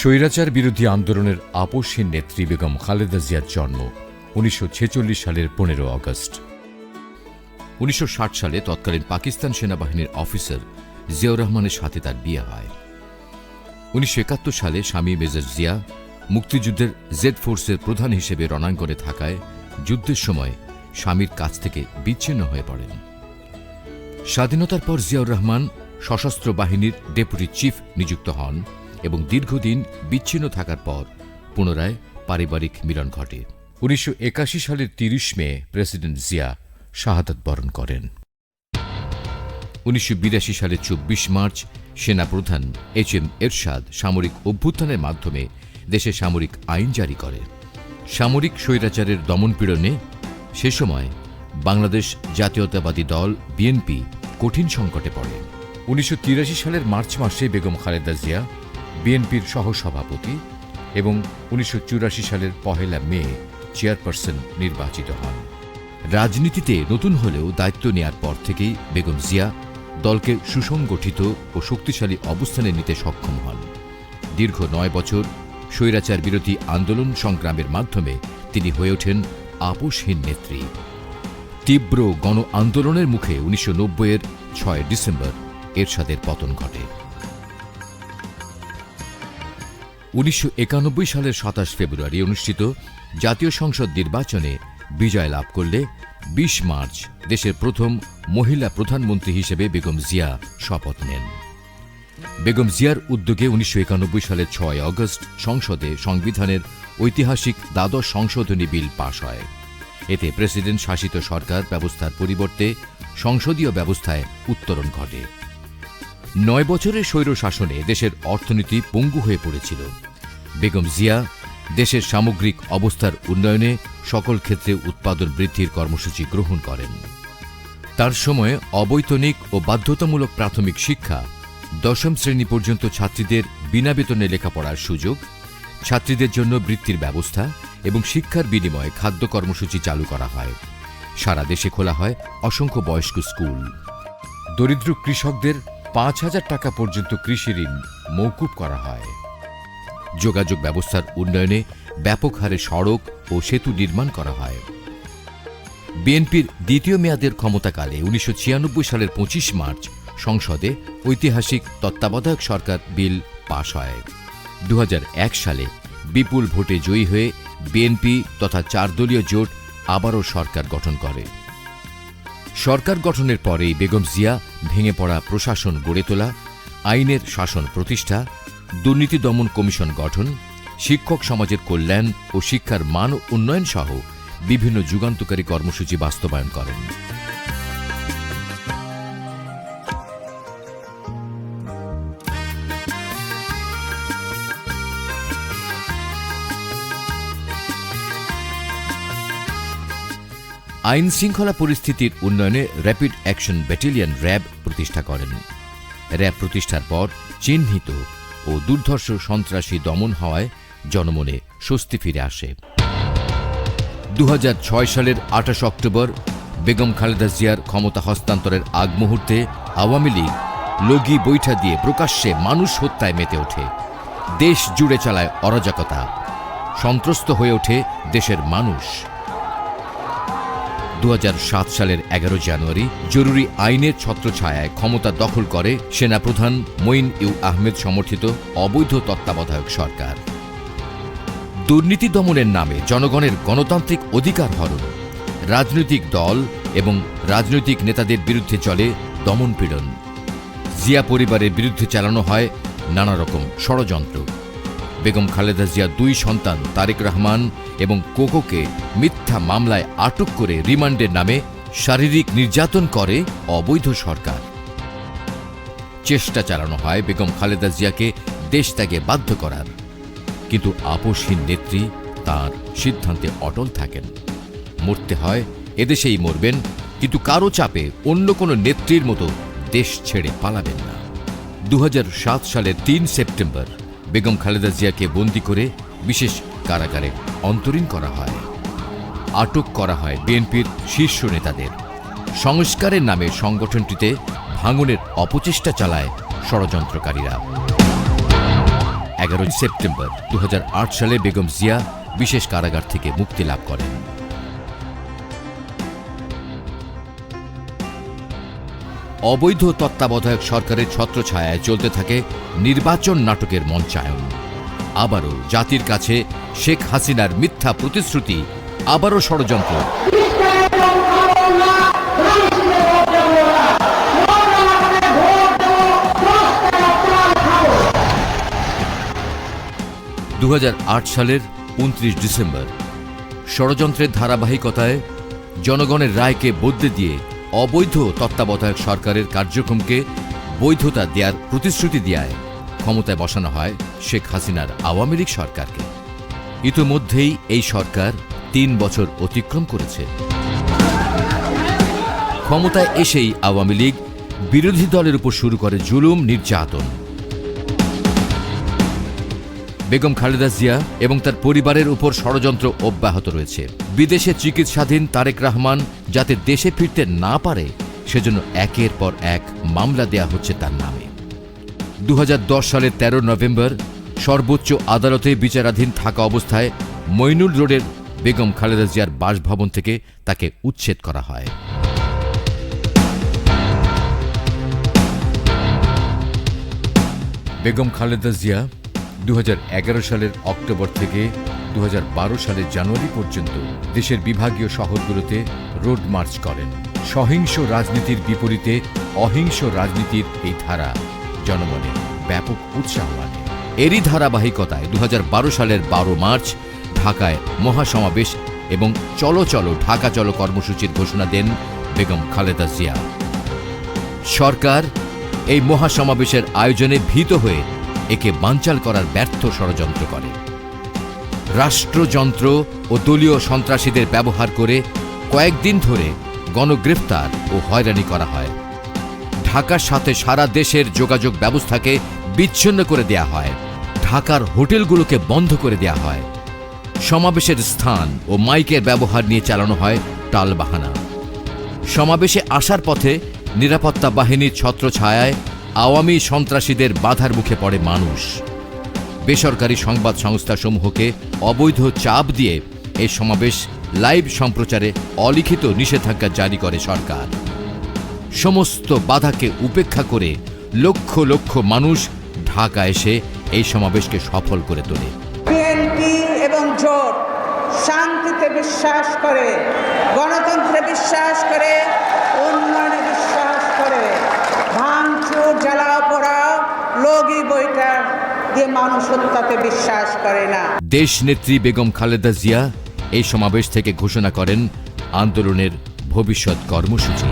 স্বৈরাচার বিরোধী আন্দোলনের আপসহীন নেত্রী বেগম খালেদা জিয়ার জন্ম উনিশশো ছেচল্লিশ সালের পনেরো আগস্ট। উনিশশো ষাট সালে তৎকালীন পাকিস্তান সেনাবাহিনীর অফিসার জিয়াউর রহমানের সাথে তার বিয়ে হয়। উনিশশো একাত্তর সালে স্বামী মেজর জিয়া মুক্তিযুদ্ধের জেড ফোর্সের প্রধান হিসেবে রণাঙ্গনে থাকায় যুদ্ধের সময় স্বামীর কাছ থেকে বিচ্ছিন্ন হয়ে পড়েন। স্বাধীনতার পর জিয়াউর রহমান সশস্ত্র বাহিনীর ডেপুটি চিফ নিযুক্ত হন। এবং দীর্ঘদিন বিচ্ছিন্ন থাকার পর পুনরায় পারিবারিক মিলন ঘটে। উনিশশো একাশি সালের তিরিশ মে প্রেসিডেন্ট জিয়া শাহাদাত বরণ করেন। উনিশশো সালে চব্বিশ মার্চ সেনাপ্রধান এইচ এম এরশাদ সামরিক অভ্যুত্থানের মাধ্যমে দেশে সামরিক আইন জারি করে। সামরিক স্বৈরাচারের দমনপীড়নে সে সময় বাংলাদেশ জাতীয়তাবাদী দল বিএনপি কঠিন সংকটে পড়ে। উনিশশো তিরাশি সালের মার্চ মাসে বেগম খালেদা জিয়া বিএনপির সহসভাপতি এবং উনিশশো চুরাশি সালের পহেলা মে চেয়ারপারসন নির্বাচিত হন। রাজনীতিতে নতুন হলেও দায়িত্ব নেয়ার পর থেকেই বেগম জিয়া দলকে সুসংগঠিত ও শক্তিশালী অবস্থানে নিতে সক্ষম হন। দীর্ঘ নয় বছর স্বৈরাচার বিরোধী আন্দোলন সংগ্রামের মাধ্যমে তিনি হয়ে ওঠেন আপোষহীন নেত্রী। তীব্র গণ আন্দোলনের মুখে উনিশশো নব্বইয়ের ছয় ডিসেম্বর এরশাদের পতন ঘটে। উনিশশো একানব্বই সালের সাতাশ ফেব্রুয়ারি অনুষ্ঠিত জাতীয় সংসদ নির্বাচনে বিজয় লাভ করলে ২০ মার্চ দেশের প্রথম মহিলা প্রধানমন্ত্রী হিসেবে বেগম জিয়া শপথ নেন। বেগম জিয়ার উদ্যোগে উনিশশো একানব্বই সালের ছয় অগস্ট সংসদে সংবিধানের ঐতিহাসিক দ্বাদশ সংশোধনী বিল পাশ হয়। এতে প্রেসিডেন্ট শাসিত সরকার ব্যবস্থার পরিবর্তে সংসদীয় ব্যবস্থায় উত্তরণ ঘটে। নয় বছরের স্বৈর শাসনে দেশের অর্থনীতি পঙ্গু হয়ে পড়েছিল। বেগম জিয়া, দেশের সামগ্রিক অবস্থার উন্নয়নে সকল ক্ষেত্রে উৎপাদন বৃদ্ধির কর্মসূচি গ্রহণ করেন। তার সময়ে অবৈতনিক ও বাধ্যতামূলক প্রাথমিক শিক্ষা দশম শ্রেণি পর্যন্ত ছাত্রীদের বিনা বেতনে লেখাপড়ার সুযোগ, ছাত্রীদের জন্য বৃত্তির ব্যবস্থা এবং শিক্ষার বিনিময়ে খাদ্য কর্মসূচি চালু করা হয়। সারা দেশে খোলা হয় অসংখ্য বয়স্ক স্কুল। দরিদ্র কৃষকদের পাঁচ হাজার টাকা পর্যন্ত কৃষি ঋণ মৌকুব করা হয়। যোগাযোগ ব্যবস্থার উন্নয়নে ব্যাপক হারে সড়ক ও সেতু নির্মাণ করা হয়। বিএনপির দ্বিতীয় মেয়াদের ক্ষমতাকালে উনিশশো ছিয়ানব্বই সালের পঁচিশ মার্চ সংসদে ঐতিহাসিক তত্ত্বাবধায়ক সরকার বিল পাশ হয়। দু হাজার এক সালে বিপুল ভোটে জয়ী হয়ে বিএনপি তথা চার দলীয় জোট আবারও সরকার গঠন করে। সরকার গঠনের পরেই বেগম জিয়া ভেঙে পড়া প্রশাসন গড়ে তোলা, আইনের শাসন প্রতিষ্ঠা, দুর্নীতি দমন কমিশন গঠন, শিক্ষক সমাজের কল্যাণ ও শিক্ষার মান উন্নয়ন সহ বিভিন্ন যুগান্তকারী কর্মসূচি বাস্তবায়ন করেন। আইন শৃঙ্খলা পরিস্থিতির উন্নয়নে র্যাপিড অ্যাকশন ব্যাটালিয়ন র্যাব প্রতিষ্ঠা করেন। র্যাব প্রতিষ্ঠার পর চিহ্নিত ও দুর্ধর্ষ সন্ত্রাসী দমন হওয়ায় জনমনে স্বস্তি ফিরে আসে। দু হাজার ছয় সালের আঠাশ অক্টোবর বেগম খালেদা জিয়ার ক্ষমতা হস্তান্তরের আগ মুহূর্তে আওয়ামী লীগ লগি বৈঠা দিয়ে প্রকাশ্যে মানুষ হত্যায় মেতে ওঠে। দেশ জুড়ে চালায় অরাজকতা। সন্ত্রস্ত হয়ে ওঠে দেশের মানুষ। দু হাজার সাত সালের এগারো জানুয়ারি জরুরি আইনের ছত্রছায়ায় ক্ষমতা দখল করে সেনাপ্রধান মঈন ইউ আহমেদ সমর্থিত অবৈধ তত্ত্বাবধায়ক সরকার। দুর্নীতি দমনের নামে জনগণের গণতান্ত্রিক অধিকার হরণ। রাজনৈতিক দল এবং রাজনৈতিক নেতাদের বিরুদ্ধে চলে দমনপীড়ন জিয়া পরিবারের বিরুদ্ধে চালানো হয় নানা রকম ষড়যন্ত্র। বেগম খালেদা জিয়া দুই সন্তান, তারেক রহমান এবং কোকোকে মিথ্যা মামলায় আটক করে রিমান্ডের নামে শারীরিক নির্যাতন করে অবৈধ সরকার। চেষ্টা চালানো হয় বেগম খালেদা জিয়াকে দেশ ত্যাগে বাধ্য করার। কিন্তু আপোষহীন নেত্রী তার সিদ্ধান্তে অটল থাকেন। মরতে হয়, এদেশেই মরবেন, কিন্তু কারও চাপে অন্য কোনো নেত্রীর মতো দেশ ছেড়ে পালাবেন না। দু হাজার সাত সালের তিন সেপ্টেম্বর বেগম খালেদা জিয়াকে বন্দি করে বিশেষ কারাগারে অন্তরীণ করা হয়। আটক করা হয় বিএনপির শীর্ষ নেতাদের। সংস্কারের নামে সংগঠনটিতে ভাঙনের অপচেষ্টা চালায় ষড়যন্ত্রকারীরা। এগারোই সেপ্টেম্বর দু হাজার আট সালে বেগম জিয়া বিশেষ কারাগার থেকে মুক্তি লাভ করেন। অবৈধ তত্ত্বাবধায়ক সরকারের ছত্রছায়ায় চলতে থাকে নির্বাচন নাটকের মঞ্চায়ন। আবারও জাতির কাছে শেখ হাসিনার মিথ্যা প্রতিশ্রুতি, আবারও ষড়যন্ত্র। দু হাজার আট সালের উনত্রিশ ডিসেম্বর। ষড়যন্ত্রের ধারাবাহিকতায় জনগণের রায়কে বদলে দিয়ে অবৈধ তত্ত্বাবধায়ক সরকারের কার্যক্রমকে বৈধতা দেওয়ার প্রতিশ্রুতি দেয় ক্ষমতায় বসানো হয় শেখ হাসিনার আওয়ামী লীগ সরকারকে। ইতোমধ্যেই এই সরকার তিন বছর অতিক্রম করেছে। ক্ষমতায় এসেই আওয়ামী লীগ বিরোধী দলের উপর শুরু করে জুলুম, নির্যাতন। বেগম খালেদা জিয়া এবং তার পরিবারের উপর ষড়যন্ত্র অব্যাহত রয়েছে। বিদেশে চিকিৎসাধীন তারেক রহমান যাতে দেশে ফিরতে না পারে, সেজন্য একের পর এক মামলা দেয়া হচ্ছে তার নামে। দু হাজার দশ সালের ১৩ নভেম্বর সর্বোচ্চ আদালতে বিচারাধীন থাকা অবস্থায় মইনুল রোডের বেগম খালেদা জিয়ার বাসভবন থেকে তাকে উচ্ছেদ করা হয়। বেগম খালেদা জিয়া দু হাজার এগারো সালের অক্টোবর থেকে দু হাজার বারো সালের জানুয়ারি পর্যন্ত দেশের বিভাগীয় শহরগুলোতে রোড মার্চ করেন। সহিংস রাজনীতির বিপরীতে অহিংস রাজনীতির এই ধারা জনমনে ব্যাপক উৎসাহ আনে। এরই ধারাবাহিকতায় দু হাজার বারো সালের বারো মার্চ ঢাকায় মহাসমাবেশ এবং চলো চলো ঢাকা চলো কর্মসূচির ঘোষণা দেন বেগম খালেদা জিয়া। সরকার এই মহাসমাবেশের আয়োজনে ভীত হয়ে একে বানচাল করার ব্যর্থ ষড়যন্ত্র করে। রাষ্ট্রযন্ত্র ও দলীয় সন্ত্রাসীদের ব্যবহার করে কয়েকদিন ধরে গণগ্রেফতার ও হয়রানি করা হয়। ঢাকার সাথে সারা দেশের যোগাযোগ ব্যবস্থাকে বিচ্ছিন্ন করে দেয়া হয়। ঢাকার হোটেলগুলোকে বন্ধ করে দেয়া হয়। সমাবেশের স্থান ও মাইকের ব্যবহার নিয়ে চালানো হয় টালবাহানা। সমাবেশে আসার পথে নিরাপত্তা বাহিনীর ছত্রছায়ায় আওয়ামী সন্ত্রাসীদের বাধার মুখে পড়ে মানুষ। বেসরকারি সংবাদ সংস্থাসমূহকে অবৈধ চাপ দিয়ে এই সমাবেশ লাইভ সম্প্রচারে অলিখিত নিষেধাজ্ঞা জারি করে সরকার। সমস্ত বাধাকে উপেক্ষা করে লক্ষ লক্ষ মানুষ ঢাকা এসে এই সমাবেশকে সফল করে তোলে। এবং জোট শান্তিতে বিশ্বাস করে, গণতন্ত্রে বিশ্বাস করে, উন্নয়নে বিশ্বাস করে। ভাঙচুর জ্বালাও পোড়াও লগি বইটা দিয়ে মানুষ হত্যাতে বিশ্বাস করে না। দেশ নেত্রী বেগম খালেদা জিয়া এই সমাবেশ থেকে ঘোষণা করেন আন্দোলনের ভবিষ্যৎ কর্মসূচি।